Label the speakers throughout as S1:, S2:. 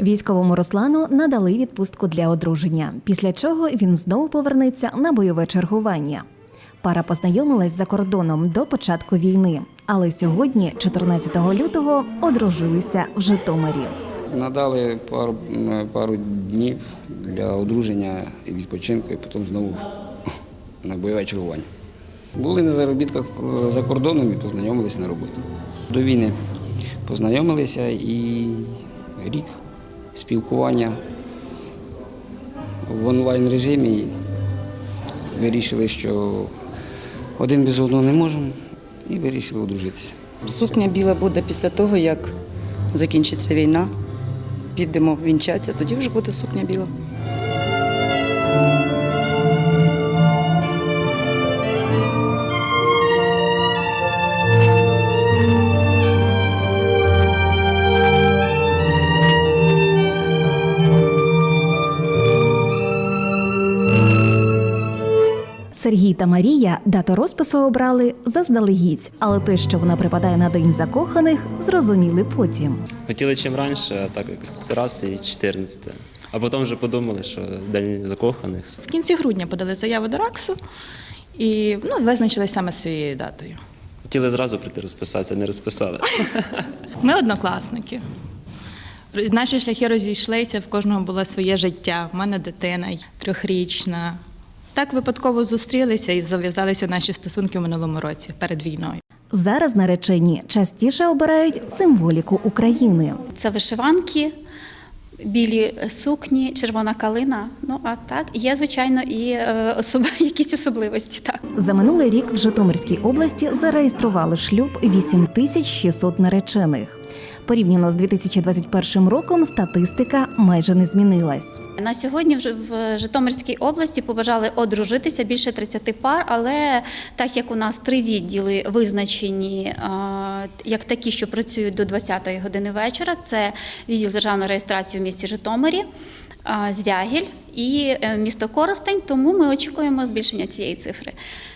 S1: Військовому Руслану надали відпустку для одруження, після чого він знову повернеться на бойове чергування. Пара познайомилась за кордоном до початку війни, але сьогодні, 14 лютого, одружилися в Житомирі.
S2: Надали пару, пару днів для одруження і відпочинку, і потім знову на бойове чергування. Були на заробітках е, за кордоном і познайомилися на роботі. До війни познайомилися і рік спілкування в онлайн режимі. Вирішили, що один без одного не можемо, і вирішили одружитися.
S3: Сукня біла буде після того, як закінчиться війна. Підемо вінчатися, тоді вже буде сукня біла.
S1: Сергій та Марія дату розпису обрали заздалегідь, але те, що вона припадає на день закоханих, зрозуміли потім.
S4: Хотіли чим раніше, а так якось раз і 14. А потім вже подумали, що день закоханих.
S5: В кінці грудня подали заяву до РАКСу і ну, визначились саме цією датою.
S4: Хотіли зразу прийти розписатися, не розписали.
S5: Ми однокласники. Наші шляхи розійшлися, в кожного було своє життя. В мене дитина трьохрічна. Так випадково зустрілися і зав'язалися наші стосунки в минулому році перед війною.
S1: Зараз наречені частіше обирають символіку України.
S6: Це вишиванки, білі сукні, червона калина. Ну а так є звичайно і е, особ... якісь особливості. Так.
S1: За минулий рік в Житомирській області зареєстрували шлюб 8600 наречених. Порівняно з 2021 роком статистика майже не змінилась.
S6: На сьогодні вже в Житомирській області побажали одружитися більше 30 пар, але так як у нас три відділи визначені е, як такі, що працюють до 20-ї години вечора, це відділ державної реєстрації в місті Житомирі. Звягіль і е, місто Коростень, тому ми очікуємо збільшення цієї цифри.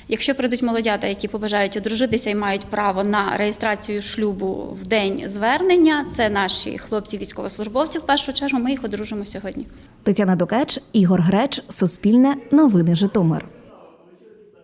S6: Якщо прийдуть молодята, які побажають одружитися і мають право на реєстрацію шлюбу в день звернення, це наші хлопці військовослужбовці. В першу чергу ми їх одружимо сьогодні.
S1: Тетяна Докеч, Ігор Греч, Суспільне, Новини Житомир.